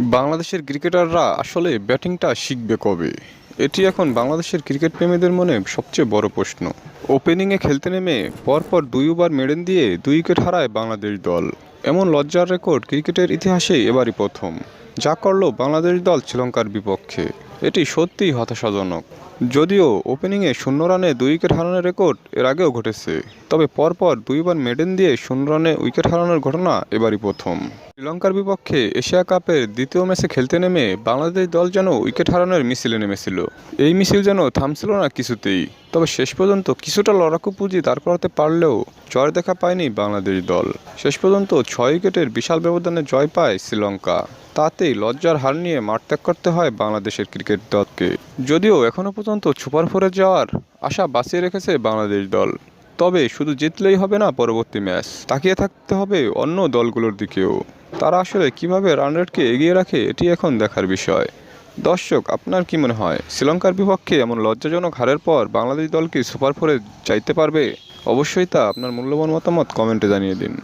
বাংলাদেশের ক্রিকেটাররা আসলে ব্যাটিংটা শিখবে কবে? এটি এখন বাংলাদেশের ক্রিকেট প্রেমীদের মনে সবচেয়ে বড় প্রশ্ন। ওপেনিংয়ে খেলতে নেমে পরপর দুই ওভার মেডেন দিয়ে দুই উইকেট হারায় বাংলাদেশ দল। এমন লজ্জার রেকর্ড ক্রিকেটের ইতিহাসে এবারই প্রথম। যা করল বাংলাদেশ দল শ্রীলঙ্কার বিপক্ষে। এটি সত্যিই হতাশাজনক। যদিও ওপেনিংয়ে শূন্য রানে দুই উইকেট হারানোর রেকর্ড এর আগেও ঘটেছে, তবে পরপর দুইবার মেডেন দিয়ে শূন্য রানে উইকেট হারানোর ঘটনা এবারই প্রথম। শ্রীলঙ্কার বিপক্ষে এশিয়া কাপের দ্বিতীয় ম্যাচে খেলতে নেমে বাংলাদেশ দল যেন উইকেট হারানোর মিছিলে নেমেছিল। এই মিছিল যেন থামছিল না কিছুতেই, তবে শেষ পর্যন্ত কিছুটা লড়াকু পুঁজি দাঁড় করাতে পারলেও জয় দেখা পায়নি বাংলাদেশ দল। শেষ পর্যন্ত ছয় উইকেটের বিশাল ব্যবধানে জয় পায় শ্রীলঙ্কা। তাতেই লজ্জার হার নিয়ে মাঠ ত্যাগ করতে হয় বাংলাদেশের ক্রিকেট দলকে। যদিও এখনও পর্যন্ত সুপার ফোরে যাওয়ার আশা বাঁচিয়ে রেখেছে বাংলাদেশ দল। তবে শুধু জিতলেই হবে না পরবর্তী ম্যাচ। তাকিয়ে থাকতে হবে অন্য দলগুলোর দিকেও। তারা আসলে কীভাবে রান রেটকে এগিয়ে রাখে, এটি এখন দেখার বিষয়। দর্শক, আপনার কি মনে হয়, শ্রীলঙ্কার বিপক্ষে এমন লজ্জাজনক হারের পর বাংলাদেশ দল কি সুপার ফোরে যাইতে পারবে? অবশ্যই তা আপনার মূল্যবান মতামত কমেন্টে জানিয়ে দিন।